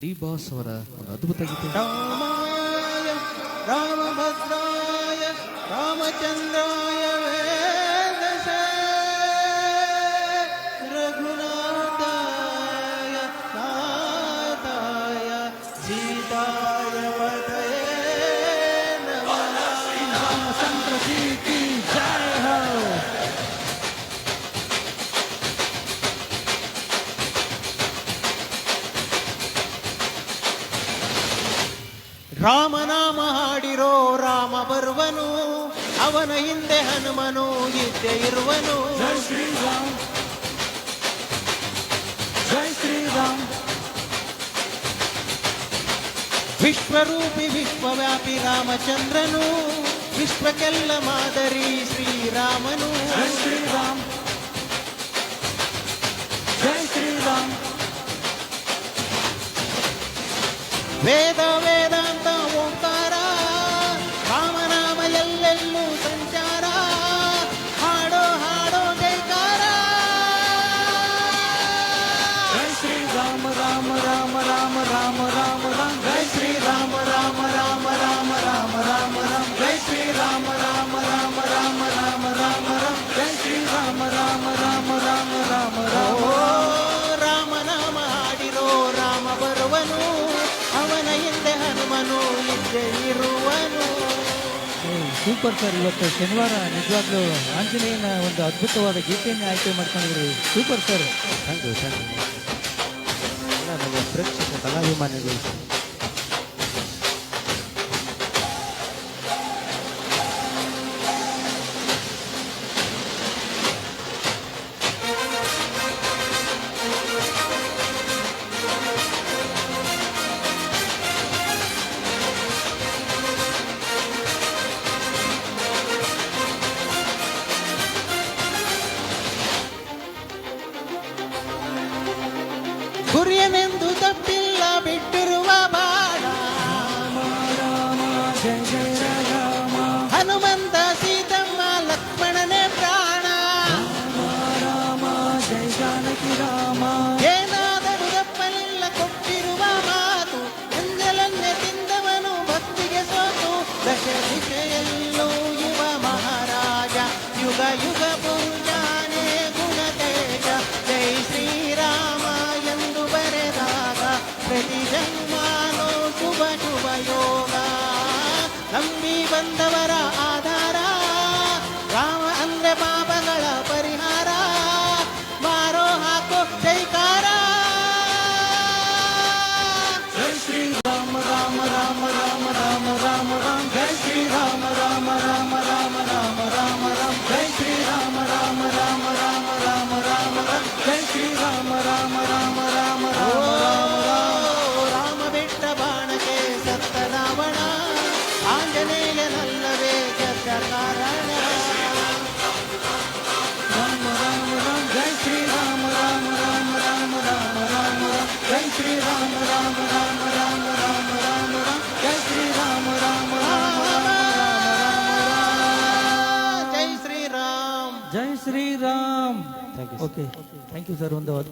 D boss ಅವರ ಒಂದು ಅದ್ಭುತ ಗೀತೆ ರಾಮಾಯ ರಾಮಭದ್ರಾಯ ರಾಮಚಂದ್ರಾಯ ವೇದಸೇ ರಘುನಾಥಾಯ ನಾಥಾಯ ಸೀತಾಯ ರಾಮನಾಮ ಹಾಡಿರೋ ರಾಮ ಬರುವನು ಅವನ ಹಿಂದೆ ಹನುಮನು ಇದ್ದೆ ಇರುವನು. ಜೈ ಶ್ರೀರಾಮ್. ಜೈ ಶ್ರೀರಾಮ್. ವಿಶ್ವರೂಪಿ ವಿಶ್ವವ್ಯಾಪಿ ರಾಮಚಂದ್ರನು ವಿಶ್ವಕ್ಕೆಲ್ಲ ಮಾದರಿ ಶ್ರೀರಾಮನು. ಜೈ ಶ್ರೀರಾಮ್. ಜೈ ಶ್ರೀರಾಮ್. ವೇದ ರಾಮ ರಾಮ ರಾಮ ರಾಮ ರಾಮ ಜೈ ಶ್ರೀರಾಮ ರಾಮ ರಾಮ ರಾಮ ರಾಮ ರಾಮ ರಾಮ ಜೈ ಶ್ರೀ ರಾಮ ರಾಮ ರಾಮ ರಾಮ ರಾಮ ರಾಮ ಜೈ ಶ್ರೀ ರಾಮ ರಾಮ ರಾಮ ರಾಮ ರಾಮ ಓ ರಾಮನಾಮ ಹಾಡಿರೋ ರಾಮ ಬರುವನು ಅವನ ಹಿಂದೆ ಹನುಮನು ಇದ್ದೆ ಇರುವನು ಸೂಪರ್ ಸರ್ ಇವತ್ತು ಶನಿವಾರ ನಿಜವಾಗ್ಲೂ ಆಂಜನೇಯನ ಒಂದು ಅದ್ಭುತವಾದ ಗೀತೆಯನ್ನು ಆಯ್ಕೆ ಮಾಡ್ಕೊಂಡಿದ್ರಿ super sir thank you thank you Sekarang kita akan menjaga kemampuan. Rama ಏನಾದರೂ ತಪ್ಪಲಿಲ್ಲ ಕೊಟ್ಟಿರುವ ಮಾತು ಎಂದಲನ್ನೇ ತಿಂದವನು ಭಕ್ತಿಗೆ ಸೋತು ದಶ ದಿಶೆಯಲ್ಲೂ ಯುವ ಮಹಾರಾಜ ಯುಗ ಯುಗ ಪೂಜಾನೇ ಗುಣತೇಜ ಜೈ ಶ್ರೀರಾಮ ಎಂದು ಬರೆದಾಗ ಪ್ರತಿ ಜನ್ಮಾನೋ ಶುಭ ಶುಭ ಯೋಗ ನಂಬಿ ಬಂದವರ ಆಧಾರ ರಾಮ ಅಂದ್ರೆ ಪಾಪಗಳ Okay. okay, thank you sir, on the